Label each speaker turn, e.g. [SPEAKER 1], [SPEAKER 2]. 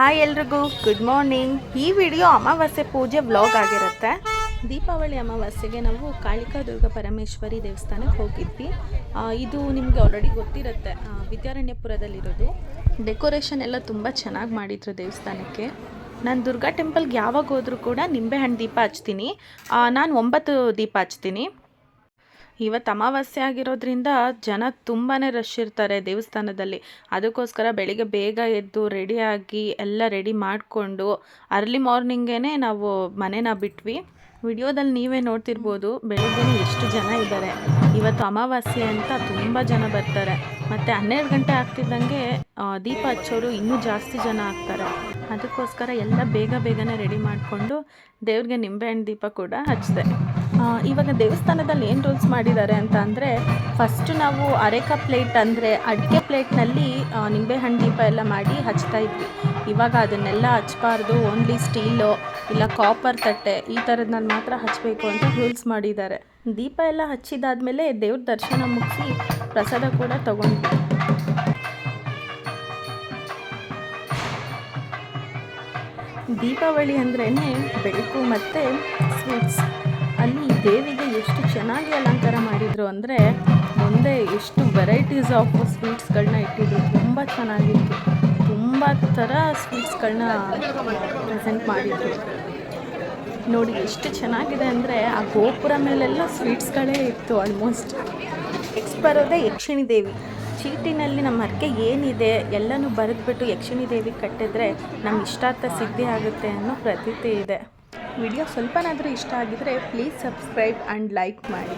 [SPEAKER 1] Hi ಎಲ್ರಿಗೂ. Good morning ಈ video ಅಮಾವಾಸ್ಯೆ ಪೂಜೆ ವ್ಲಾಗ್ ಆಗಿರುತ್ತೆ. ದೀಪಾವಳಿ ಅಮಾವಾಸ್ಯೆಗೆ ನಾವು ಕಾಳಿಕಾ ದುರ್ಗ ಪರಮೇಶ್ವರಿ ದೇವಸ್ಥಾನಕ್ಕೆ ಹೋಗಿದ್ವಿ. ಇದು ನಿಮಗೆ ಆಲ್ರೆಡಿ ಗೊತ್ತಿರುತ್ತೆ. ವಿದ್ಯಾರಣ್ಯಪುರದಲ್ಲಿರೋದು. ಡೆಕೋರೇಷನ್ ಎಲ್ಲ ತುಂಬ ಚೆನ್ನಾಗಿ ಮಾಡಿದ್ರು ದೇವಸ್ಥಾನಕ್ಕೆ. ನಾನು ದುರ್ಗಾ ಟೆಂಪಲ್ಗೆ ಯಾವಾಗ ಹೋದರೂ ಕೂಡ ನಿಂಬೆಹಣ್ಣು ದೀಪ ಹಚ್ತೀನಿ. ನಾನು ಒಂಬತ್ತು ದೀಪ ಹಚ್ತೀನಿ. ಇವತ್ತು ಅಮಾವಾಸ್ಯೆ ಆಗಿರೋದ್ರಿಂದ ಜನ ತುಂಬಾ ರಶ್ ಇರ್ತಾರೆ ದೇವಸ್ಥಾನದಲ್ಲಿ. ಅದಕ್ಕೋಸ್ಕರ ಬೆಳಿಗ್ಗೆ ಬೇಗ ಎದ್ದು ರೆಡಿಯಾಗಿ ಎಲ್ಲ ರೆಡಿ ಮಾಡಿಕೊಂಡು ಅರ್ಲಿ ಮಾರ್ನಿಂಗೇ ನಾವು ಮನೆನ ಬಿಟ್ವಿ. ವಿಡಿಯೋದಲ್ಲಿ ನೀವೇ ನೋಡ್ತಿರ್ಬೋದು ಬೆಳಿಗ್ಗೆ ಎಷ್ಟು ಜನ ಇದ್ದಾರೆ. ಇವತ್ತು ಅಮಾವಾಸ್ಯೆ ಅಂತ ತುಂಬ ಜನ ಬರ್ತಾರೆ. ಮತ್ತು ಹನ್ನೆರಡು ಗಂಟೆ ಆಗ್ತಿದ್ದಂಗೆ ದೀಪ ಹಚ್ಚೋರು ಇನ್ನೂ ಜಾಸ್ತಿ ಜನ ಆಗ್ತಾರೆ. ಅದಕ್ಕೋಸ್ಕರ ಎಲ್ಲ ಬೇಗ ಬೇಗನೆ ರೆಡಿ ಮಾಡಿಕೊಂಡು ದೇವ್ರಿಗೆ ನಿಂಬೆಹಣ್ಣು ದೀಪ ಕೂಡ ಹಚ್ಚಿದೆ ಇವಾಗ ದೇವಸ್ಥಾನದಲ್ಲಿ ಏನು ರೂಲ್ಸ್ ಮಾಡಿದ್ದಾರೆ ಅಂತ ಅಂದರೆ ಫಸ್ಟ್ ನಾವು ಅರೆಕ ಪ್ಲೇಟ್ ಅಂದರೆ ಅಡಿಕೆ ಪ್ಲೇಟ್ನಲ್ಲಿ ನಿಂಬೆಹಣ್ಣು ದೀಪ ಎಲ್ಲ ಮಾಡಿ ಹಚ್ತಾ ಇದ್ವಿ. ಇವಾಗ ಅದನ್ನೆಲ್ಲ ಹಚ್ಬಾರ್ದು. ಓನ್ಲಿ ಸ್ಟೀಲು ಇಲ್ಲ ಕಾಪರ್ ತಟ್ಟೆ, ಈ ಥರದ್ನಲ್ಲಿ ಮಾತ್ರ ಹಚ್ಚಬೇಕು ಅಂತ ರೂಲ್ಸ್ ಮಾಡಿದ್ದಾರೆ. ದೀಪ ಎಲ್ಲ ಹಚ್ಚಿದಾದಮೇಲೆ ದೇವ್ರ ದರ್ಶನ ಮುಗಿಸಿ ಪ್ರಸಾದ ಕೂಡ ತಗೊಂಡ್ವಿ. ದೀಪಾವಳಿ ಅಂದ್ರೇ ಬೆಳಕು ಮತ್ತು ಸ್ವೀಟ್ಸ್ ಅಲ್ಲಿ ದೇವಿಗೆ ಎಷ್ಟು ಚೆನ್ನಾಗಿ ಅಲಂಕಾರ ಮಾಡಿದರು ಅಂದರೆ ಮುಂದೆ ಎಷ್ಟು ವೆರೈಟೀಸ್ ಆಫ್ ಸ್ವೀಟ್ಸ್ಗಳನ್ನ ಇಟ್ಟಿದ್ರು. ತುಂಬ ಚೆನ್ನಾಗಿತ್ತು. ತುಂಬ ಥರ ಸ್ವೀಟ್ಸ್ಗಳನ್ನ ಪ್ರೆಸೆಂಟ್ ಮಾಡಿದರು. ನೋಡಿ ಎಷ್ಟು ಚೆನ್ನಾಗಿದೆ ಅಂದರೆ ಆ ಗೋಪುರ ಮೇಲೆಲ್ಲ ಸ್ವೀಟ್ಸ್ಗಳೇ ಇತ್ತು ಆಲ್ಮೋಸ್ಟ್ ನೆಕ್ಸ್ಟ್ ಬರೋದೇ ಯಕ್ಷಿಣಿ ದೇವಿ ಚೀಟಿನಲ್ಲಿ ನಮ್ಮ ಹರಕೆ ಏನಿದೆ ಎಲ್ಲನೂ ಬರೆದ್ಬಿಟ್ಟು ಯಕ್ಷಿಣಿ ದೇವಿ ಕಟ್ಟಿದ್ರೆ ನಮ್ಮ ಇಷ್ಟಾರ್ಥ ಸಿದ್ಧಿ ಆಗುತ್ತೆ ಅನ್ನೋ ಪ್ರತೀತಿ ಇದೆ. ವಿಡಿಯೋ ಸ್ವಲ್ಪನಾದರೂ ಇಷ್ಟ ಆಗಿದ್ರೆ ಪ್ಲೀಸ್ ಸಬ್ಸ್ಕ್ರೈಬ್ ಆ್ಯಂಡ್ ಲೈಕ್ ಮಾಡಿ.